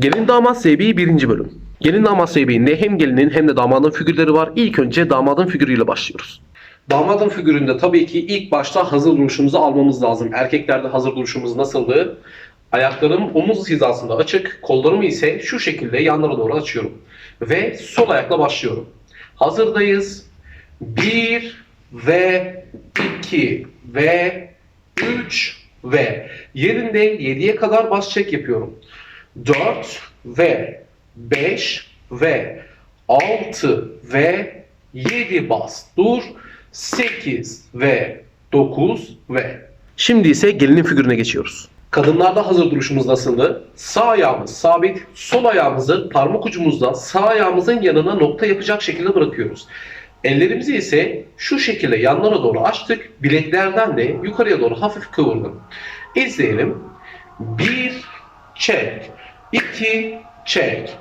Gelin damat zeybİ birinci bölüm. Gelin damat zeybiğinde hem gelinin hem de damadın figürleri var. İlk önce damadın figürüyle başlıyoruz. Damadın figüründe tabii ki ilk başta hazır duruşumuzu almamız lazım. Erkeklerde hazır duruşumuz nasıldı? Ayaklarım omuz hizasında açık, kollarımı ise şu şekilde yanlara doğru açıyorum. Ve sol ayakla başlıyorum. Hazırdayız. 1 ve 2 ve 3 ve yerinde 7'ye kadar bas çek yapıyorum. 4 ve 5 ve 6 ve 7 bas dur. 8 ve 9 ve. Şimdi ise gelinin figürüne geçiyoruz. Kadınlarda hazır duruşumuz nasıldı? Sağ ayağımız sabit, sol ayağımızı parmak ucumuzda sağ ayağımızın yanına nokta yapacak şekilde bırakıyoruz. Ellerimizi ise şu şekilde yanlara doğru açtık. Bileklerden de yukarıya doğru hafif kıvırdım. İzleyelim. 1 çek. 2 çek.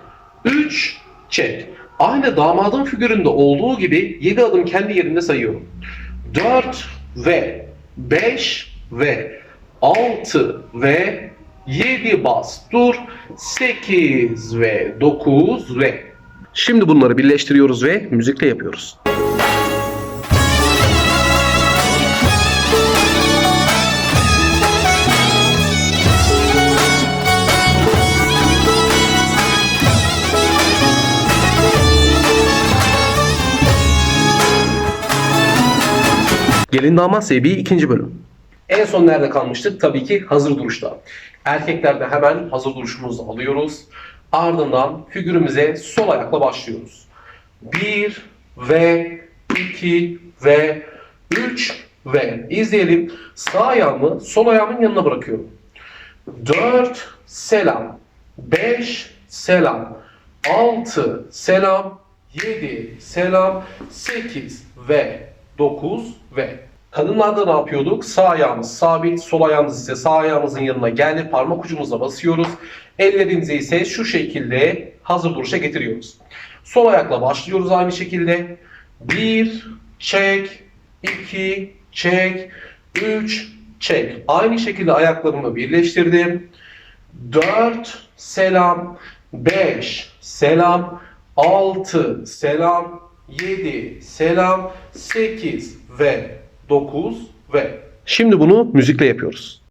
3 çek. Aynı damadın figüründe olduğu gibi 7 adım kendi yerinde sayıyorum. 4 ve 5 ve 6 ve 7 bas dur. 8 ve 9 ve Şimdi bunları birleştiriyoruz ve müzikle yapıyoruz. Gelin damat sevdiği ikinci bölüm. En son nerede kalmıştık? Tabii ki hazır duruşta. Erkeklerde hemen hazır duruşumuzu alıyoruz. Ardından figürümüze sol ayakla başlıyoruz. 1 ve 2 ve 3 ve izleyelim. Sağ ayağımı sol ayağımın yanına bırakıyorum. 4 selam. 5 selam. 6 selam. 7 selam. 8 ve 9 ve Kadınlarda ne yapıyorduk? Sağ ayağımız sabit, sol ayağımız ise sağ ayağımızın yanına geldi. Parmak ucumuzla basıyoruz. Ellerimizi ise şu şekilde hazır duruşa getiriyoruz. Sol ayakla başlıyoruz aynı şekilde. 1 çek, 2 çek, 3 çek. Aynı şekilde ayaklarımı birleştirdim. 4 selam, 5 selam, 6 selam, 7 selam, 8 ve 9 ve. Şimdi bunu müzikle yapıyoruz.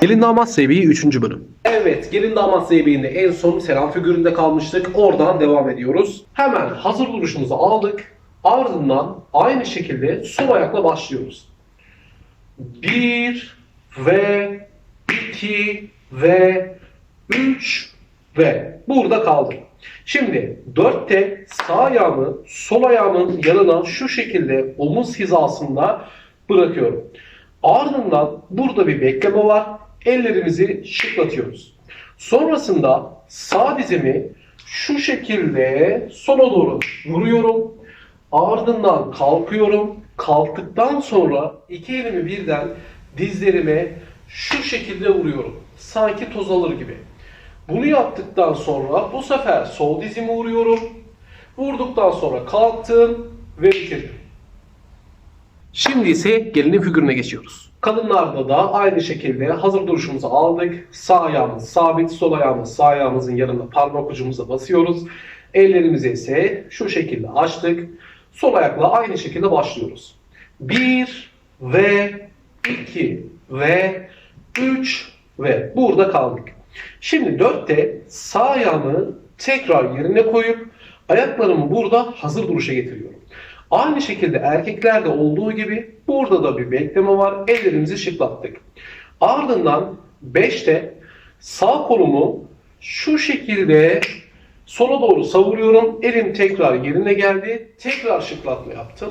Gelin damat seviyeyi 3. bölüm. Evet, gelin damat seviyinde en son selam figüründe kalmıştık. Oradan devam ediyoruz. Hemen hazır duruşumuzu aldık. Ardından aynı şekilde sol ayakla başlıyoruz. 1 ve 2 ve 3 ve burada kaldık. Şimdi 4'te sağ ayağımı sol ayağımın yanına şu şekilde omuz hizasında bırakıyorum. Ardından burada bir bekleme var. Ellerimizi şıklatıyoruz. Sonrasında sağ dizimi şu şekilde sola doğru vuruyorum. Ardından kalkıyorum. Kalktıktan sonra iki elimi birden dizlerime şu şekilde vuruyorum. Sanki toz alır gibi. Bunu yaptıktan sonra bu sefer sol dizimi vuruyorum. Vurduktan sonra kalktım ve bitirdim. Şimdi ise gelinin figürüne geçiyoruz. Kadınlarda da aynı şekilde hazır duruşumuzu aldık. Sağ ayağımız sabit, sol ayağımız sağ ayağımızın yanına parmak ucumuza basıyoruz. Ellerimizi ise şu şekilde açtık. Sol ayakla aynı şekilde başlıyoruz. 1 ve 2 ve 3 ve burada kaldık. Şimdi 4'te sağ ayağımı tekrar yerine koyup ayaklarımı burada hazır duruşa getiriyorum. Aynı şekilde erkeklerde olduğu gibi burada da bir bekleme var. Ellerimizi şıklattık. Ardından 5'te sağ kolumu şu şekilde sola doğru savuruyorum. Elim tekrar yerine geldi. Tekrar şıklatma yaptım.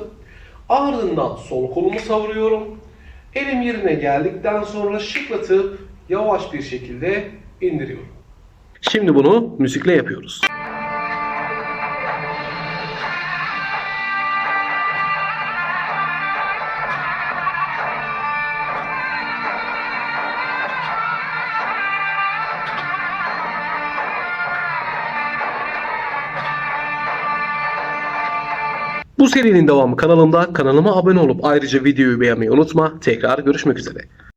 Ardından sol kolumu savuruyorum. Elim yerine geldikten sonra şıklatıp yavaş bir şekilde indiriyorum. Şimdi bunu müzikle yapıyoruz. Bu serinin devamı kanalımda. Kanalıma abone olup ayrıca videoyu beğenmeyi unutma. Tekrar görüşmek üzere.